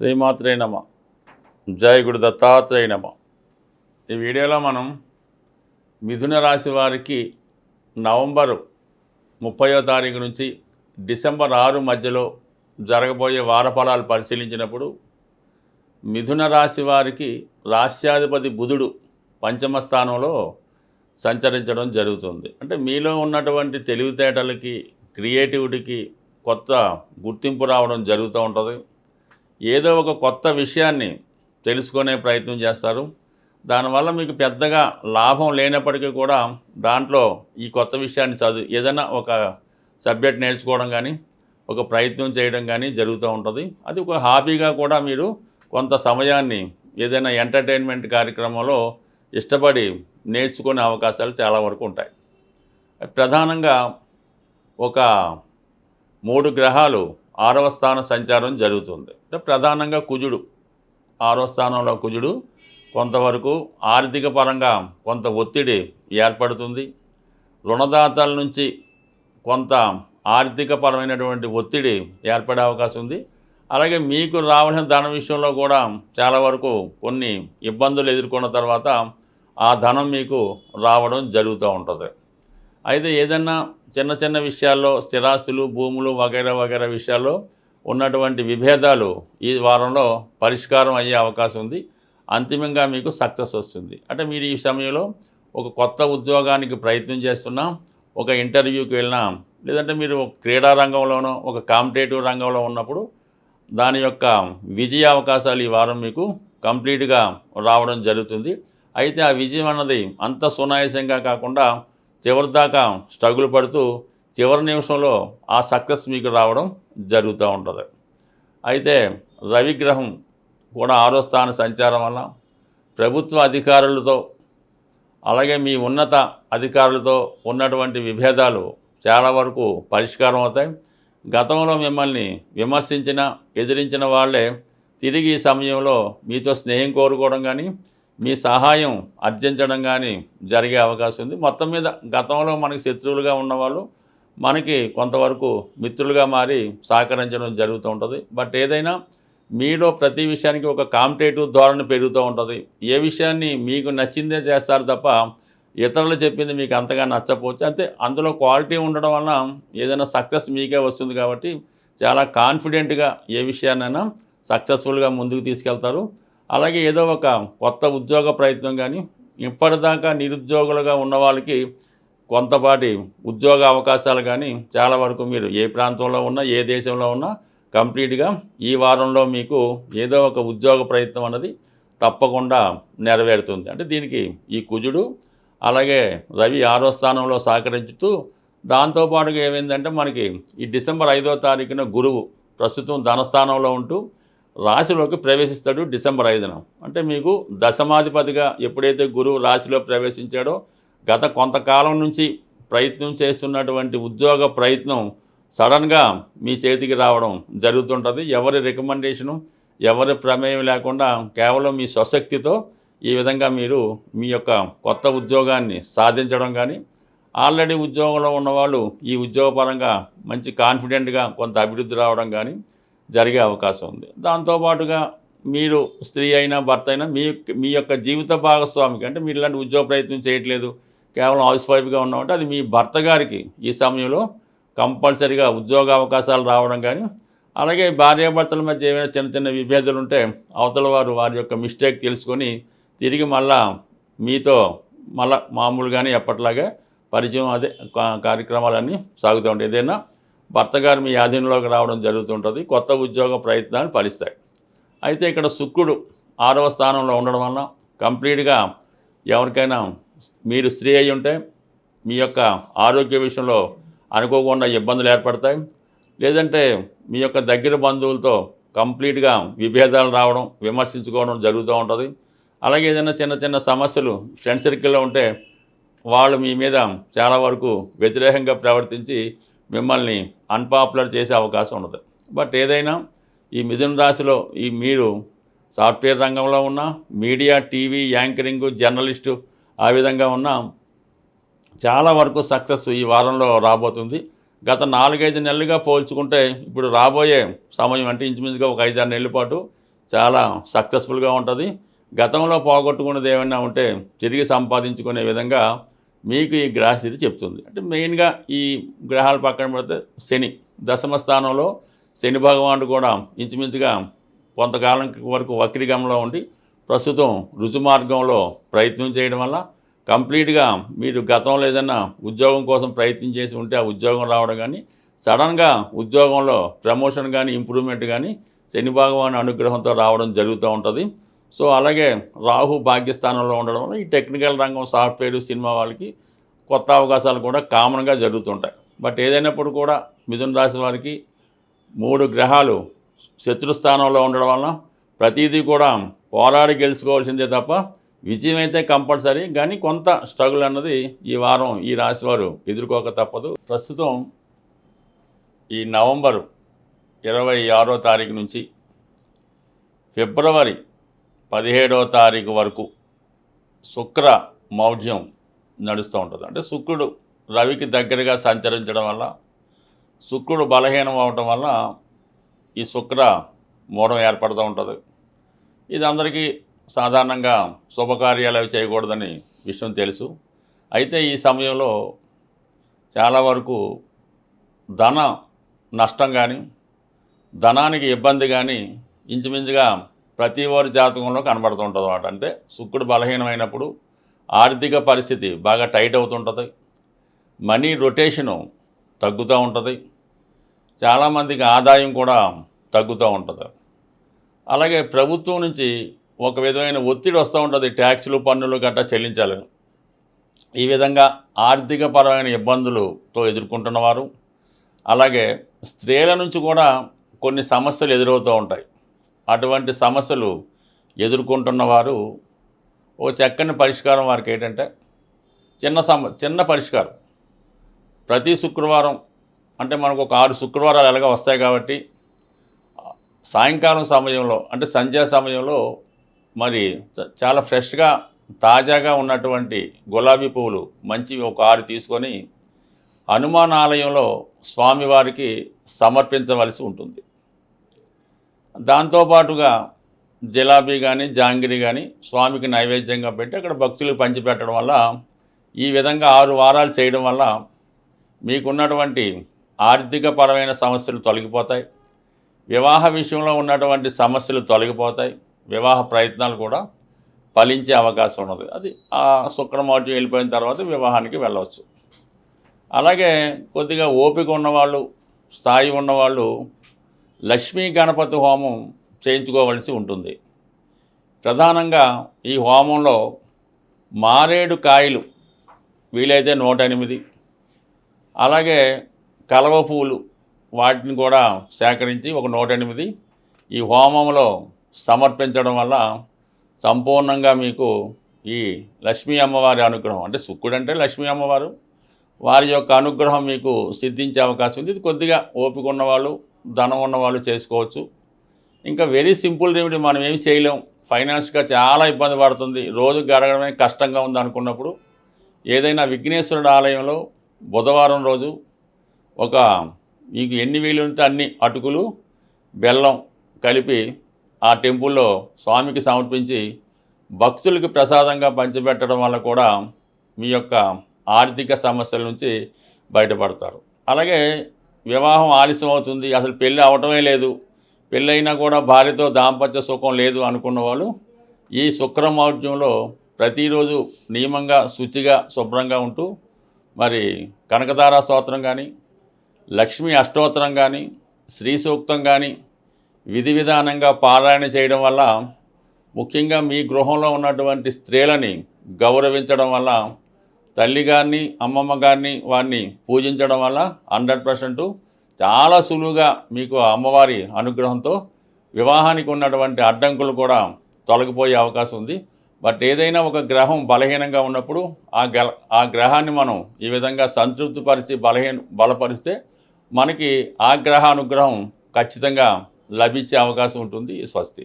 శ్రీమాత్రే నమ. జయ గురు దత్తాత్రేయ నమ. ఈ వీడియోలో మనం మిథున రాశి వారికి నవంబరు ముప్పయో తారీఖు నుంచి డిసెంబర్ ఆరు మధ్యలో జరగబోయే వారఫలాలు పరిశీలించినప్పుడు మిథున రాశి వారికి రాశ్యాధిపతి బుధుడు పంచమ స్థానంలో సంచరించడం జరుగుతుంది. అంటే మీలో ఉన్నటువంటి తెలివితేటలకి క్రియేటివిటీకి కొత్త గుర్తింపు రావడం జరుగుతూ ఉంటుంది. ఏదో ఒక కొత్త విషయాన్ని తెలుసుకునే ప్రయత్నం చేస్తారు. దానివల్ల మీకు పెద్దగా లాభం లేనప్పటికీ కూడా దాంట్లో ఈ కొత్త విషయాన్ని చదువు ఏదైనా ఒక సబ్జెక్ట్ నేర్చుకోవడం కానీ ఒక ప్రయత్నం చేయడం కానీ జరుగుతూ ఉంటుంది. అది ఒక హాబీగా కూడా మీరు కొంత సమయాన్ని ఏదైనా ఎంటర్టైన్మెంట్ కార్యక్రమంలో ఇష్టపడి నేర్చుకునే అవకాశాలు చాలా వరకు ఉంటాయి. ప్రధానంగా ఒక మూడు గ్రహాలు ఆరవ స్థాన సంచారం జరుగుతుంది. అంటే ప్రధానంగా కుజుడు. ఆరవ స్థానంలో కుజుడు కొంతవరకు ఆర్థిక పరంగా కొంత ఒత్తిడి ఏర్పడుతుంది. రుణదాతల నుంచి కొంత ఆర్థికపరమైనటువంటి ఒత్తిడి ఏర్పడే అవకాశం ఉంది. అలాగే మీకు రావాల్సిన ధన విషయంలో కూడా చాలా వరకు కొన్ని ఇబ్బందులు ఎదుర్కొన్న తర్వాత ఆ ధనం మీకు రావడం జరుగుతూ ఉంటుంది. అయితే ఏదన్నా చిన్న చిన్న విషయాల్లో స్థిరాస్తులు భూములు వగైరా వగైరా విషయాల్లో ఉన్నటువంటి విభేదాలు ఈ వారంలో పరిష్కారం అయ్యే అవకాశం ఉంది. అంతిమంగా మీకు సక్సెస్ వస్తుంది. అంటే మీరు ఈ సమయంలో ఒక కొత్త ఉద్యోగానికి ప్రయత్నం చేస్తున్నా ఒక ఇంటర్వ్యూకి వెళ్ళినా లేదంటే మీరు క్రీడా రంగంలోనో ఒక కాంపిటేటివ్ రంగంలో ఉన్నప్పుడు దాని యొక్క విజయ అవకాశాలు ఈ వారం మీకు కంప్లీట్గా రావడం జరుగుతుంది. అయితే ఆ విజయం అన్నది అంత సునాయాసంగా కాకుండా చివరి దాకా స్ట్రగుల్ పడుతూ చివరి నిమిషంలో ఆ సక్సెస్ మీకు రావడం జరుగుతూ ఉంటుంది. అయితే రవిగ్రహం కూడా ఆరో స్థాన సంచారం వల్ల ప్రభుత్వ అధికారులతో అలాగే మీ ఉన్నత అధికారులతో ఉన్నటువంటి విభేదాలు చాలా వరకు పరిష్కారం అవుతాయి. గతంలో మిమ్మల్ని విమర్శించిన ఎదిరించిన వాళ్ళే తిరిగి ఈ సమయంలో మీతో స్నేహం కోరుకోవడం కానీ మీ సహాయం అర్జించడం కానీ జరిగే అవకాశం ఉంది. మొత్తం మీద గతంలో మనకి శత్రువులుగా ఉన్నవాళ్ళు మనకి కొంతవరకు మిత్రులుగా మారి సహకరించడం జరుగుతూ ఉంటుంది. బట్ ఏదైనా మీలో ప్రతి విషయానికి ఒక కాంపిటేటివ్ ధోరణి పెరుగుతూ ఉంటుంది. ఏ విషయాన్ని మీకు నచ్చిందే చేస్తారు తప్ప ఇతరులు చెప్పింది మీకు అంతగా నచ్చపోవచ్చు అంటే అందులో క్వాలిటీ ఉండడం వలన ఏదైనా సక్సెస్ మీకే వస్తుంది కాబట్టి చాలా కాన్ఫిడెంట్గా ఏ విషయాన్నైనా సక్సెస్ఫుల్గా ముందుకు తీసుకెళ్తారు. అలాగే ఏదో ఒక కొత్త ఉద్యోగ ప్రయత్నం కానీ ఇప్పటిదాకా నిరుద్యోగులుగా ఉన్న వాళ్ళకి కొంతపాటి ఉద్యోగ అవకాశాలు కానీ చాలా వరకు మీరు ఏ ప్రాంతంలో ఉన్నా ఏ దేశంలో ఉన్నా కంప్లీట్గా ఈ వారంలో మీకు ఏదో ఒక ఉద్యోగ ప్రయత్నం అన్నది తప్పకుండా నెరవేరుతుంది. అంటే దీనికి ఈ కుజుడు అలాగే రవి ఆరో స్థానంలో సహకరించుతూ దాంతోపాటుగా ఏమైందంటే మనకి ఈ డిసెంబర్ ఐదో తారీఖున గురువు ప్రస్తుతం ధనస్థానంలో ఉంటూ రాశిలోకి ప్రవేశిస్తాడు డిసెంబర్ ఐదున. అంటే మీకు దశమాధిపతిగా ఎప్పుడైతే గురువు రాశిలో ప్రవేశించాడో గత కొంతకాలం నుంచి ప్రయత్నం చేస్తున్నటువంటి ఉద్యోగ ప్రయత్నం సడన్గా మీ చేతికి రావడం జరుగుతుంటుంది. ఎవరి రికమెండేషను ఎవరి ప్రమేయం లేకుండా కేవలం మీ స్వశక్తితో ఈ విధంగా మీరు మీ యొక్క కొత్త ఉద్యోగాన్ని సాధించడం కానీ ఆల్రెడీ ఉద్యోగంలో ఉన్నవాళ్ళు ఈ ఉద్యోగపరంగా మంచి కాన్ఫిడెంట్గా కొంత అభివృద్ధి రావడం కానీ జరిగే అవకాశం ఉంది. దాంతోపాటుగా మీరు స్త్రీ అయినా భర్త అయినా మీ యొక్క- మీ యొక్క జీవిత భాగస్వామికి అంటే మీరు ఇలాంటి ఉద్యోగ ప్రయత్నం చేయట్లేదు కేవలం హౌస్ వైఫ్గా ఉన్నామంటే అది మీ భర్త గారికి ఈ సమయంలో కంపల్సరీగా ఉద్యోగ అవకాశాలు రావడం కానీ అలాగే భార్యాభర్తల మధ్య ఏమైనా చిన్న చిన్న విభేదాలు ఉంటే అవతల వారు వారి యొక్క మిస్టేక్ తెలుసుకొని తిరిగి మళ్ళా మీతో మళ్ళా మామూలుగానే ఎప్పట్లాగా పరిచయం అదే కా- కార్యక్రమాలన్నీ సాగుతూ ఉంటాయి. ఏదైనా భర్త గారు మీ ఆధీనంలోకి రావడం జరుగుతుంటుంది. కొత్త ఉద్యోగ ప్రయత్నాలు ఫలిస్తాయి. అయితే ఇక్కడ శుక్రుడు ఆరవ స్థానంలో ఉండడం వలన కంప్లీట్గా ఎవరికైనా మీరు స్త్రీ అయి ఉంటే మీ యొక్క ఆరోగ్య విషయంలో అనుకోకుండా ఇబ్బందులు ఏర్పడతాయి. లేదంటే మీ యొక్క దగ్గర బంధువులతో కంప్లీట్గా విభేదాలు రావడం విమర్శించుకోవడం జరుగుతూ ఉంటుంది. అలాగే ఏదైనా చిన్న చిన్న సమస్యలు ఫ్రెండ్ సర్కిల్లో ఉంటే వాళ్ళు మీ మీద చాలా వరకు వ్యతిరేకంగా ప్రవర్తించి మిమ్మల్ని అన్పాపులర్ చేసే అవకాశం ఉండదు. బట్ ఏదైనా ఈ మిథున రాశిలో ఈ మీరు సాఫ్ట్వేర్ రంగంలో ఉన్న మీడియా టీవీ యాంకరింగ్ జర్నలిస్టు ఆ విధంగా ఉన్న చాలా వరకు సక్సెస్ ఈ వారంలో రాబోతుంది. గత నాలుగైదు నెలలుగా పోల్చుకుంటే ఇప్పుడు రాబోయే సమయం అంటే ఇంచుమించుగా ఒక ఐదారు నెలల పాటు చాలా సక్సెస్ఫుల్గా ఉంటుంది. గతంలో పోగొట్టుకునేది ఏమైనా ఉంటే తిరిగి సంపాదించుకునే విధంగా మీకు ఈ గ్రహస్థితి చెప్తుంది. అంటే మెయిన్గా ఈ గ్రహాలు పక్కన పెడితే శని దశమ స్థానంలో శని భగవానుడు కూడా ఇంచుమించుగా కొంతకాలం వరకు వక్రీగంలో ఉండి ప్రస్తుతం రుజు మార్గంలో ప్రయత్నం చేయడం వల్ల కంప్లీట్గా మీరు గతంలో ఏదైనా ఉద్యోగం కోసం ప్రయత్నం చేసి ఉంటే ఆ ఉద్యోగం రావడం కానీ సడన్గా ఉద్యోగంలో ప్రమోషన్ కానీ ఇంప్రూవ్మెంట్ కానీ శని భగవాన్ అనుగ్రహంతో రావడం జరుగుతూ ఉంటుంది. సో అలాగే రాహు భాగ్యస్థానంలో ఉండడం వల్ల ఈ టెక్నికల్ రంగం సాఫ్ట్వేర్ సినిమా వాళ్ళకి కొత్త అవకాశాలు కూడా కామన్గా జరుగుతుంటాయి. బట్ ఏదైనప్పుడు కూడా మిథున రాశి వారికి మూడు గ్రహాలు శత్రుస్థానంలో ఉండడం వలన ప్రతిదీ కూడా పోరాడి గెలుచుకోవాల్సిందే తప్ప విజయం అయితే కంపల్సరీ. కానీ కొంత స్ట్రగుల్ అన్నది ఈ వారం ఈ రాశి వారు ఎదుర్కోక తప్పదు. ప్రస్తుతం ఈ నవంబర్ ఇరవై ఆరో తారీఖు నుంచి ఫిబ్రవరి పదిహేడవ తారీఖు వరకు శుక్ర మౌఢ్యం నడుస్తూ ఉంటుంది. అంటే శుక్రుడు రవికి దగ్గరగా సంచరించడం వల్ల శుక్రుడు బలహీనం అవటం వల్ల ఈ శుక్ర మూఢం ఏర్పడుతూ ఉంటుంది. ఇది అందరికీ సాధారణంగా శుభకార్యాలు అవి చేయకూడదని విషయం తెలుసు. అయితే ఈ సమయంలో చాలా వరకు ధన నష్టం కానీ ధనానికి ఇబ్బంది కానీ ఇంచుమించుగా ప్రతి వారి జాతకంలో కనబడుతూ ఉంటుంది అన్నమాట అంటే శుక్రుడు బలహీనమైనప్పుడు ఆర్థిక పరిస్థితి బాగా టైట్ అవుతుంటుంది. మనీ రొటేషను తగ్గుతూ ఉంటుంది. చాలామందికి ఆదాయం కూడా తగ్గుతూ ఉంటుంది. అలాగే ప్రభుత్వం నుంచి ఒక విధమైన ఒత్తిడి వస్తూ ఉంటుంది. ట్యాక్సులు పన్నులు గట్రా చెల్లించాలని ఈ విధంగా ఆర్థిక పరమైన ఇబ్బందులతో ఎదుర్కొంటున్నవారు. అలాగే స్త్రీల నుంచి కూడా కొన్ని సమస్యలు ఎదురవుతూ ఉంటాయి. అటువంటి సమస్యలు ఎదుర్కొంటున్న వారు ఓ చక్కని పరిష్కారం వారికి ఏంటంటే చిన్న సమ చిన్న పరిష్కారం. ప్రతి శుక్రవారం అంటే మనకు ఒక ఆరు శుక్రవారాలు ఎలాగ వస్తాయి కాబట్టి సాయంకాలం సమయంలో అంటే సంధ్యా సమయంలో మరి చ- చాలా ఫ్రెష్గా తాజాగా ఉన్నటువంటి గులాబీ పువ్వులు మంచి ఒక ఆరు తీసుకొని హనుమాన్ ఆలయంలో స్వామివారికి సమర్పించవలసి ఉంటుంది. దాంతోపాటుగా జిలాబీ కానీ జాంగిరి కానీ స్వామికి నైవేద్యంగా పెట్టి అక్కడ భక్తులకు పంచిపెట్టడం వల్ల ఈ విధంగా ఆరు వారాలు చేయడం వల్ల మీకున్నటువంటి ఆర్థికపరమైన సమస్యలు తొలగిపోతాయి. వివాహ విషయంలో ఉన్నటువంటి సమస్యలు తొలగిపోతాయి. వివాహ ప్రయత్నాలు కూడా ఫలించే అవకాశం ఉన్నది. అది ఆ శుక్రమౌఢ్యం వెళ్ళిపోయిన తర్వాత వివాహానికి వెళ్ళవచ్చు. అలాగే కొద్దిగా ఓపిక ఉన్నవాళ్ళు స్థాయి ఉన్నవాళ్ళు లక్ష్మీ గణపతి హోమం చేయించుకోవలసి ఉంటుంది. ప్రధానంగా ఈ హోమంలో మారేడు కాయలు వీలైతే నూట ఎనిమిది అలాగే కలవ పువ్వులు వాటిని కూడా సేకరించి ఒక నూట ఎనిమిది ఈ హోమంలో సమర్పించడం వల్ల సంపూర్ణంగా మీకు ఈ లక్ష్మీ అమ్మవారి అనుగ్రహం అంటే శుక్రుడు అంటే లక్ష్మీ అమ్మవారు వారి యొక్క అనుగ్రహం మీకు సిద్ధించే అవకాశం ఉంది. ఇది కొద్దిగా ఓపిక ఉన్నవాళ్ళు ధనం ఉన్నవాళ్ళు చేసుకోవచ్చు. ఇంకా వెరీ సింపుల్ రెమెడీ మనం ఏమి చేయలేం. ఫైనాన్స్గా చాలా ఇబ్బంది పడుతుంది. రోజు గడగడమే కష్టంగా ఉంది అనుకున్నప్పుడు ఏదైనా విఘ్నేశ్వరుడు ఆలయంలో బుధవారం రోజు ఒక మీకు ఎన్ని వీలు ఉంటే అన్ని అటుకులు బెల్లం కలిపి ఆ టెంపుల్లో స్వామికి సమర్పించి భక్తులకు ప్రసాదంగా పంచిపెట్టడం వల్ల కూడా మీ యొక్క ఆర్థిక సమస్యల నుంచి బయటపడతారు. అలాగే వివాహం ఆలస్యం అవుతుంది అసలు పెళ్ళి అవటమే లేదు. పెళ్ళైనా కూడా భార్యతో దాంపత్య సుఖం లేదు అనుకున్న వాళ్ళు ఈ శుక్రమౌఢ్యంలో ప్రతిరోజు నియమంగా శుచిగా శుభ్రంగా ఉంటూ మరి కనకదార స్తోత్రం కానీ లక్ష్మీ అష్టోత్తరం కానీ శ్రీ సూక్తం కానీ విధి విధానంగా పారాయణ చేయడం వల్ల ముఖ్యంగా మీ గృహంలో ఉన్నటువంటి స్త్రీలని గౌరవించడం వల్ల తల్లి గారిని అమ్మమ్మ గారిని వారిని పూజించడం వల్ల హండ్రెడ్ పర్సెంట్ చాలా సులువుగా మీకు ఆ అమ్మవారి అనుగ్రహంతో వివాహానికి ఉన్నటువంటి అడ్డంకులు కూడా తొలగిపోయే అవకాశం ఉంది. బట్ ఏదైనా ఒక గ్రహం బలహీనంగా ఉన్నప్పుడు ఆ గల ఆ గ్రహాన్ని మనం ఈ విధంగా సంతృప్తిపరిచి బలహీన బలపరిస్తే మనకి ఆ గ్రహ అనుగ్రహం ఖచ్చితంగా లభించే అవకాశం ఉంటుంది. స్వస్తి.